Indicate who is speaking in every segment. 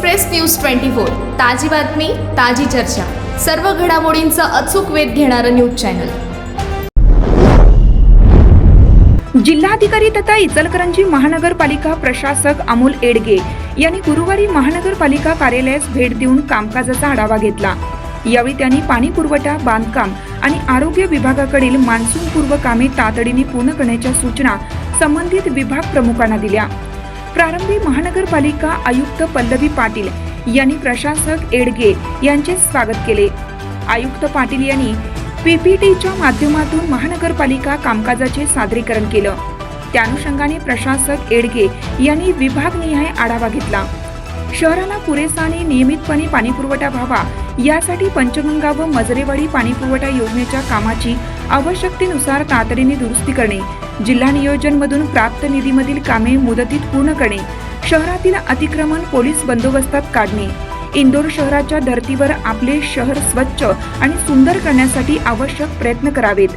Speaker 1: Express news twenty four. ताजी बातमी ताजी चर्चा. सर्व घडामोडींचा अचूक वेध घेणारं न्यूज चॅनल.
Speaker 2: जिल्हाधिकारी तथा इचलकरंजी महानगरपालिका प्रशासक अमोल एडगे यांनी गुरुवारी महानगरपालिका कार्यालयास भेट देऊन कामकाजाचा आढावा घेतला. यावेळी त्यांनी पाणी पुरवठा बांधकाम आणि आरोग्य विभागाकडील मान्सूनपूर्व कामे तातडीने पूर्ण करण्याच्या सूचना संबंधित विभाग प्रमुखांना दिल्या. प्रारंभी महानगरपालिका आयुक्त पल्लवी पाटील यांनी प्रशासक एडगे यांचे स्वागत केले. आयुक्त पाटील यांनी पीपीटीच्या माध्यमातून महानगरपालिका कामकाजाचे सादरीकरण केलं. त्या अनुषंगाने प्रशासक एडगे यांनी विभागनिहाय आढावा घेतला. शहराला पुरेसा आणि नियमितपणे पाणीपुरवठा व्हावा यासाठी पंचगंगा व मजरेवाडी पाणीपुरवठा योजनेच्या कामाची आवश्यकतेनुसार तातडीने दुरुस्ती करणे जिल्हा नियोजनमधून प्राप्त निधीमधील कामे मुदतीत पूर्ण करणे शहरातील अतिक्रमण पोलीस बंदोबस्तात काढणे इंदोर शहराच्या धर्तीवर आपले शहर स्वच्छ आणि सुंदर करण्यासाठी आवश्यक प्रयत्न करावेत.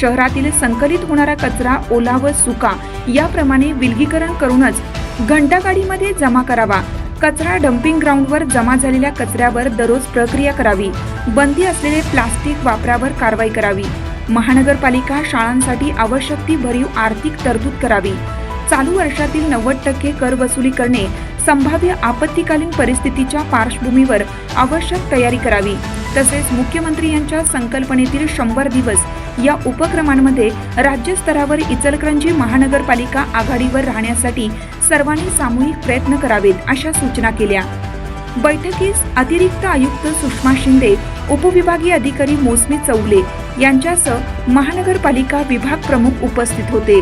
Speaker 2: शहरातील संकलित होणारा कचरा ओला व सुका याप्रमाणे विलगीकरण करूनच घंटागाडीमध्ये जमा करावा. कचरा डम्पिंग ग्राउंडवर जमा झालेल्या कचऱ्यावर दररोज प्रक्रिया करावी. बंदी असलेले प्लास्टिक वापरावर कारवाई करावी. महानगरपालिका शाळांसाठी आवश्यक ती भरीव आर्थिक तरतूद करावी. चालू वर्षातील नव्वद टक्के कर वसुली करणे संभाव्य आपत्तीकालीन परिस्थितीच्या पार्श्वभूमीवर आवश्यक तयारी करावी. तसेच मुख्यमंत्री यांच्या संकल्पनेतील शंभर दिवस या उपक्रमांमध्ये राज्यस्तरावर इचलकरंजी महानगरपालिका आघाडीवर राहण्यासाठी सर्वांनी सामूहिक प्रयत्न करावेत अशा सूचना केल्या. बैठकीस अतिरिक्त आयुक्त सुषमा शिंदे उपविभागीय अधिकारी मोसमी चौगले यांच्यासह महानगरपालिका विभाग प्रमुख उपस्थित होते.